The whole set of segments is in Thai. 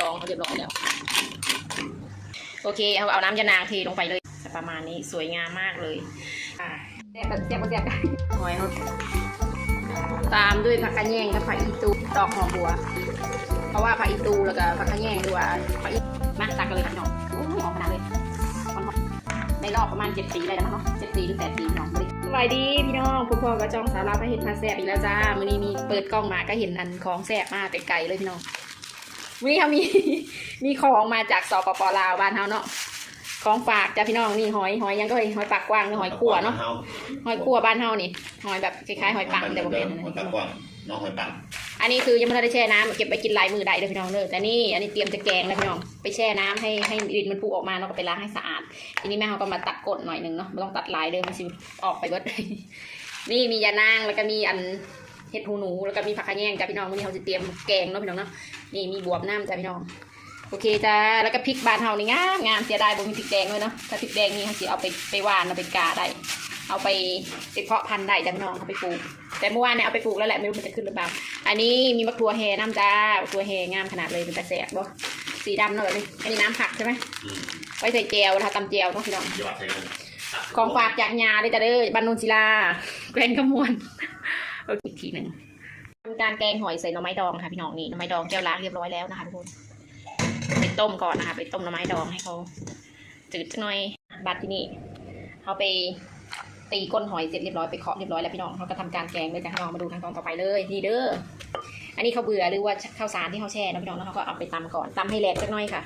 จองเขาเรียบร้อยแล้ว โอเคเอาเอาน้ำยานางเทลงไปเลย ประมาณนี้สวยงามมากเลยอ่าแซ่บแบบแซ่บบ่แซ่บกันหอยเขาตามด้วยผักกระแยงกับผักอีตูดอกหอมบัว เพราะว่าผักอีตูแล้วก็ผักกระแยงด้วยว่าผักอีมาตักกันเลยครับพี่น้องโอ้ยหอมขนาดเลยหอมๆในรอบประมาณเจ็ดปีได้แล้วมั้งเนาะเจ็ดปีหรือแปดปีพี่น้องสวัสดีพี่น้องพ่อพ่อก็จ้องสาวเราไปเห็นพาแซ่บอีกแล้วจ้า มื้อนี้มีเปิดกล้องมาก็เห็นอันของแซ่บมากแต่ไกลเลยพี่น้อง วันนี้เขามีมีของมาจากสปปลาวบ้านเฮาเนาะของฝากจ้าพี่น้องนี่หอยหอยยังก็เฮ้ยหอยปากกว้างหรือหอยขั่วเนาะหอยขั่วบ้านเฮานี่หอยแบบคล้ายๆหอยปังแต่บ่เป็นอันหอยนี้ปากกว้างน้องหอยปังอันนี้คือยังไม่ทันได้แช่น้ำเก็บไปกินลายมือได้เด้อพี่น้องเด้อแต่นี่อันนี้เตรียมจะแกงแล้วพี่น้องไปแช่น้ำให้ให้ดินมันพุออกมาแล้วก็ไปล้างให้สะอาดทีนี้แม่เขาก็มาตัดกดหน่อยหนึงเนาะไม่ต้องตัดลายเด้อมันสิออกไปเบิดนี่มียานางแล้วก็มีอัน เห็ดหูหนูแล้วก็มีผักขะแยงจ้าพี่น้องวันนี้เขาจะเตรียมแกงเนาะพี่น้องเนาะนี่มีบวบน้ำจ้าพี่น้องโอเคจ้าแล้วก็พริกบานเฮานี่งามงามเสียดายบ่มีพริกแดงเลยเนาะถ้าพริกแดงนี่เขาสิเอาไปไปหวานเอาไปกาได้เอาไปไปเพาะพันธุ์ได้จ้าพี่น้องเอาไปปลูกแต่เมื่อวานเนี่ยเอาไปปลูกแล้วแหละไม่รู้มันจะขึ้นหรือเปล่าอันนี้มีมะกรัวแฮน้ำจ้ามะกรัวแฮงามขนาดเลยเป็นตะแสบบ่สีดำเนาะแบบนี้อันนี้น้ำผักใช่ไหมอืมไว้ใส่แจวนะคะตำแจวเนาะพี่น้องยอดใช่ไหมของฝากจากยาเลยจ้ะเด้อบ้านโนนศิลาแกล้งขมวน โอเคอีกทีหนึ่งทำการแกงหอยใส่หน่อไม้ดองค่ะพี่น้องนี่หน่อไม้ดองแก้วล้างเรียบร้อยแล้วนะคะทุกคนไปต้มก่อนนะคะไปต้มหน่อไม้ดองให้เขาจืดหน่อยบัดที่นี่เขาไปตีก้นหอยเสร็จเรียบร้อยไปเคาะเรียบร้อยแล้วพี่น้องเขาก็ทำการแกงเลยจ้ะพี่น้องมาดูทางตอนต่อไปเลยนี่เด้ออันนี้เขาเบื่อหรือว่าข้าวสารที่เขาแช่นะพี่น้องแล้วเขาก็เอาไปตำก่อนตำให้แหลกสักหน่อยค่ะ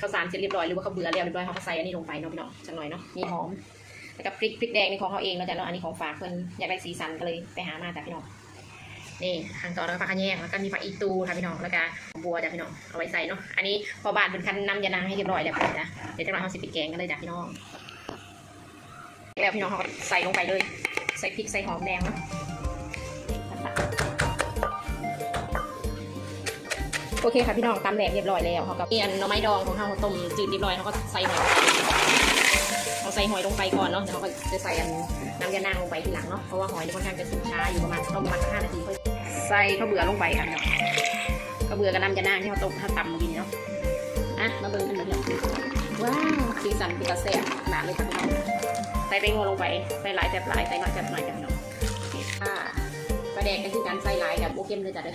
ข้าวสารเสร็จเรียบร้อยหรือว่าเขาเบื่อแล้วเรียบร้อยเขาก็ใส่อันนี้ลงไปเนาะพี่น้องสักหน่อยเนาะนี่หอม แล้วก็พริกพริกแดงนี่ของเขาเองแล้วจ้ะแล้วอันนี้ของฝากเพิ่นอยากได้สีสันก็เลยไปหามาจากพี่น้องนี่ทางต่อแล้วก็ผักขะแยงแล้วก็มีผักอีตูค่ะพี่น้องแล้วก็บัวจ้ะพี่น้องเอาไว้ใส่เนาะอันนี้พอบานเป็นคันนำยานางให้เรียบร้อยแล้วจ้ะเดี๋ยวจะมาทำสิปิดแกงกันเลยจ้ะพี่น้องแล้วพี่น้องเขาใส่ลงไปเลยใส่พริกใส่หอมแดงเนาะโอเคค่ะพี่น้องตำแหลกเรียบร้อยแล้วเขาก็เปลี่ยนหน่อไม้ดองของเขาต้มจืดเรียบร้อยเขาก็ใส่หอย เราใส่หอยลงไปก่อนเนาะเดี๋ยวเราก็จะใส่อันน้ำยานางลงไปทีหลังเนาะเพราะว่าหอยค่อนข้างจะสุกช้าอยู่ประมาณต้มประมาณห้านาทีค่อยใส่ข้าวเบื่อลงไปค่ะเนาะข้าวเบื่อกับน้ำยานางที่เราต้มถ้าตำกี้เนาะอะมาเบิ่งกันเนาะว้าวสีสันเป็นกระแสขนาเลยค่ะพี่น้องใส่ไปงัวลงไปใส่หลายแซ่บหลายใส่น้อยแซ่บน้อยจ้ะพี่น้องอ่าปลาแดกก็คือการใส่หลายกับโบเข้มเลยจ้ะเด้อ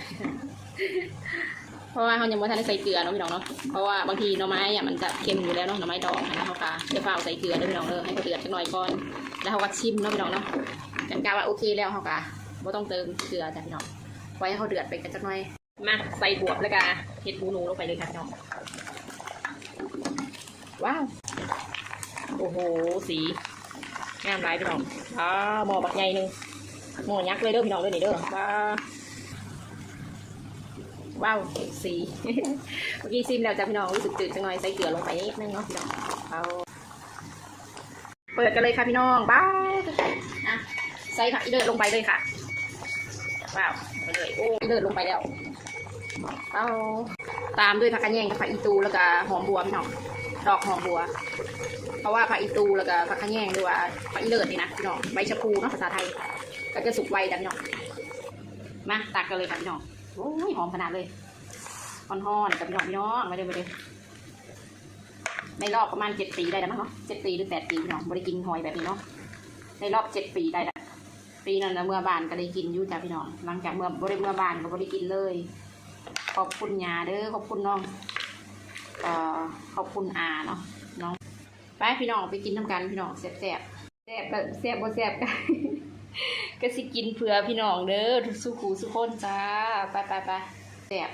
ราะว่าเขายังไม่ทันได้ใส่เกลือเนาะพี่น้องเนาะ เพราะว่าบางทีหน่อไม้อะมันจะเค็มอยู่แล้วเนาะหน่อไม้ดองนะเขากาเดี๋ยวเปล่าใส่เกลือเด้อพี่น้องเด้อให้เขาเดือดสักหน่อยก่อน แล้วเขาก็ชิมเนาะพี่น้องเนาะกันกาว่าโอเคแล้วเขากาไม่ต้องเติมเกลือจ้ะพี่น้อง ไว้ให้เขาเดือดไปกันสักหน่อย มาใส่บวบแล้วก็เห็ดหูหนูลงไปเลยค่ะพี่น้อง ว้าว โอ้โห สีงามหลายพี่น้องอ่าหม้อบักใหญ่หนึ่งหม้อยักษ์เลยเด้อพี่น้องเด้อนี่เด้อว้า ว้าวสีเมื่อกี้ซิมแล้วจ้ะพี่น้องรู้สึกจืดจังหน่อยใส่เกลือลงไปนิดนึงเนาะพี่น้องเอาเปิดกันเลยค่ะพี่น้องบ้าวอะใส่ผักอีเดิร์ลงไปเลยค่ะว้าวไปเลยโอ้อีเดิร์ลงไปแล้วเอาตามด้วยผักกระแยงกับผักอีตูแล้วก็หอมบัวพี่น้องดอกหอมบัว เพราะว่าผักอีตูแล้วก็ผักขะแยงด้วยว่าผักอีเลิศนี่นะพี่น้องใบชะพูเนาะภาษาไทยก็จะสุกไวจ้ะพี่น้องมาตักกันเลยค่ะพี่น้อง โอ้ยหอมขนาดเลยฮอนๆกับพี่น้องพี่น้องมาเด้อมาเด้อในรอบประมาณเจ็ดปีได้แล้วมั้งเนาะเจ็ดปีหรือแปดปีพี่น้องบริกินหอยแบบนี้เนาะในรอบเจ็ดปีได้แล้วปีนั้นนะเมื่อบานก็ได้กินอยู่จ้ะพี่น้องหลังจากเมื่อบริเมื่อบานก็บริกินเลย ขอบคุณยาเด้อขอบคุณน้องเอ่อขอบคุณอาเนาะน้องไปพี่น้องไปกินน้ำกันพี่น้องแซ่บแซ่บแซ่บแบบแซ่บบ่แซ่บกัน ก็สิกินเผื่อพี่น้องเด้อทุกสุขูสุคนจ้า ไปไปไปแซ่บ